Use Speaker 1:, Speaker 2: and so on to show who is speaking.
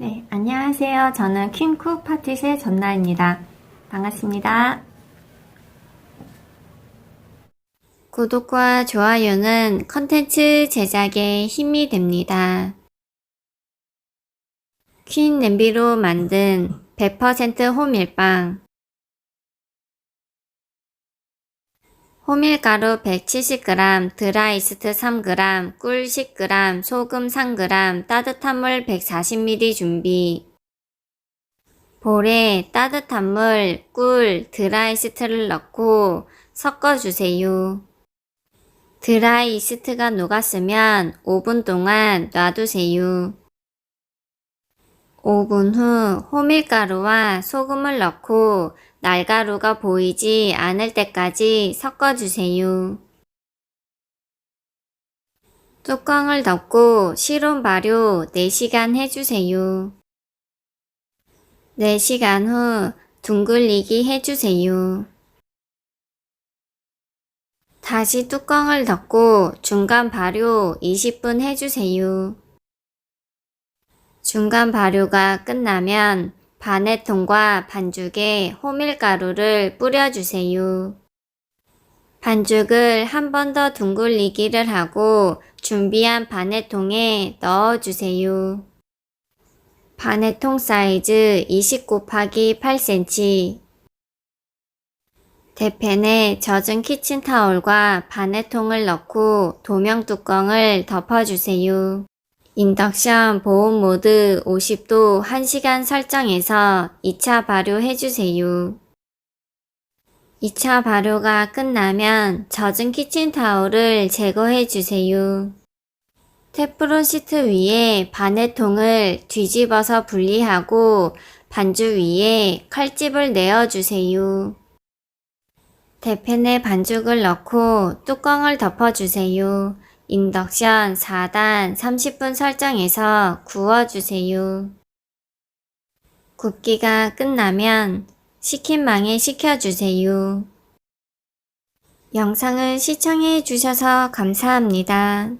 Speaker 1: 네, 안녕하세요. 저는 퀸쿡 파티의 전나입니다. 반갑습니다. 구독과 좋아요는 컨텐츠 제작에 힘이 됩니다. 퀸 냄비로 만든 100% 호밀빵 호밀가루 170g, 드라이스트 3g, 꿀 10g, 소금 3g, 따뜻한 물 140ml 준비. 볼에 따뜻한 물, 꿀, 드라이스트를 넣고 섞어주세요. 드라이스트가 녹았으면 5분 동안 놔두세요. 5분 후 호밀가루와 소금을 넣고 날가루가 보이지 않을 때까지 섞어주세요. 뚜껑을 덮고 실온 발효 4시간 해주세요. 4시간 후 둥글리기 해주세요. 다시 뚜껑을 덮고 중간 발효 20분 해주세요. 중간 발효가 끝나면 반회통과 반죽에 호밀가루를 뿌려주세요. 반죽을 한 번 더 둥글리기를 하고 준비한 반회통에 넣어주세요. 반회통 사이즈 20 곱하기 8cm 대팬에 젖은 키친타올과 반회통을 넣고 도명 뚜껑을 덮어주세요. 인덕션 보온 모드 50도 1시간 설정해서 2차 발효 해주세요. 2차 발효가 끝나면 젖은 키친타올을 제거해 주세요. 테프론 시트 위에 바네통을 뒤집어서 분리하고 반죽 위에 칼집을 내어주세요. 대팬에 반죽을 넣고 뚜껑을 덮어주세요. 인덕션 4단 30분 설정해서 구워주세요. 굽기가 끝나면 식힌망에 식혀주세요. 영상을 시청해 주셔서 감사합니다.